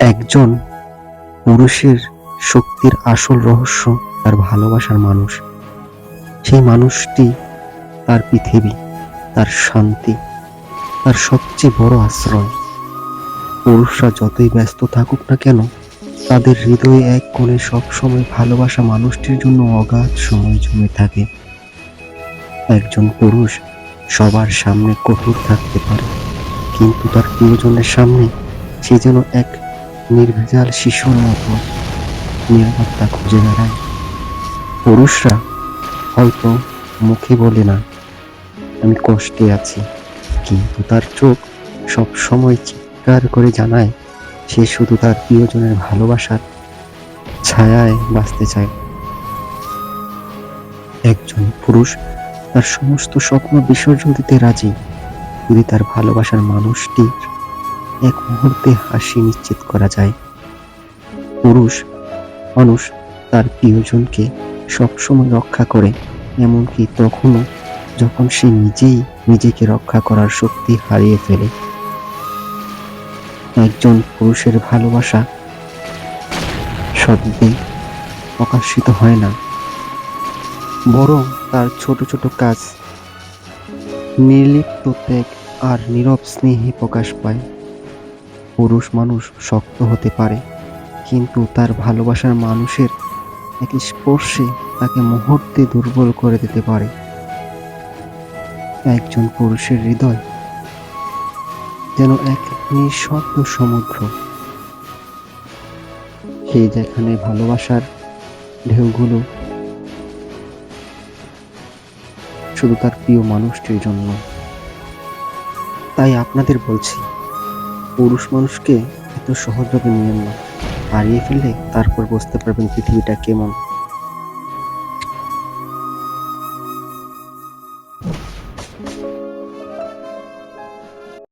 একজন পুরুষের শক্তির আসল রহস্য তার ভালোবাসার মানুষ। সেই মানুষটি তার পৃথিবী, তার শান্তি, তার সবচেয়ে বড় আশ্রয়। পুরুষরা যতই ব্যস্ত থাকুক না কেন, তাদের হৃদয়ে এক কোণে সবসময় ভালোবাসা মানুষটির জন্য অগাধ সময় জমে থাকে। একজন পুরুষ সবার সামনে কঠোর থাকতে পারে, কিন্তু তার প্রিয়জনের সামনে সে যেন এক নির্ভেজাল শিশুর মতো নিরাপত্তা খুঁজে বেড়ায়। পুরুষরা হয়তো মুখে বলে না, আমি কষ্টে আছি। কিন্তু তার চোখ সব সময় চিৎকার করে জানায়, সে শুধু তার প্রিয়জনের ভালোবাসার ছায়ায় বাঁচতে চায়। একজন পুরুষ তার সমস্ত স্বপ্ন বিসর্জন দিতে রাজি। যদি তার ভালোবাসার মানুষটির এক মুহূর্তে হাসি নিশ্চিত করা যায়। পুরুষ, মানুষ তার প্রিয়জনকে সবসময় রক্ষা করে, এমনকি তখনও যখন সে নিজেই নিজেকে রক্ষা করার শক্তি হারিয়ে ফেলে। একজন পুরুষের ভালোবাসা শব্দে প্রকাশিত হয় না। বরং তার ছোট ছোট কাজ নির্লিপ্ত ত্যাগ আর নীরব স্নেহে প্রকাশ পায়। পুরুষ মানুষ শক্ত হতে পারে, কিন্তু তার ভালোবাসার মানুষের এক স্পর্শে তাকে মুহূর্তে দুর্বল করে দিতে পারে। একজন পুরুষের হৃদয় যেন এক নিঃশব্দ সমুদ্র। সে যেখানে ভালোবাসার ঢেউগুলো শুধু তার প্রিয় মানুষটির জন্য। তাই আপনাদের বলছি পুরুষ মানুষকে এত সহজভাবে নিয়েন না হারিয়ে ফেললে তারপর বুঝতে পারবেন পৃথিবীটা কেমন।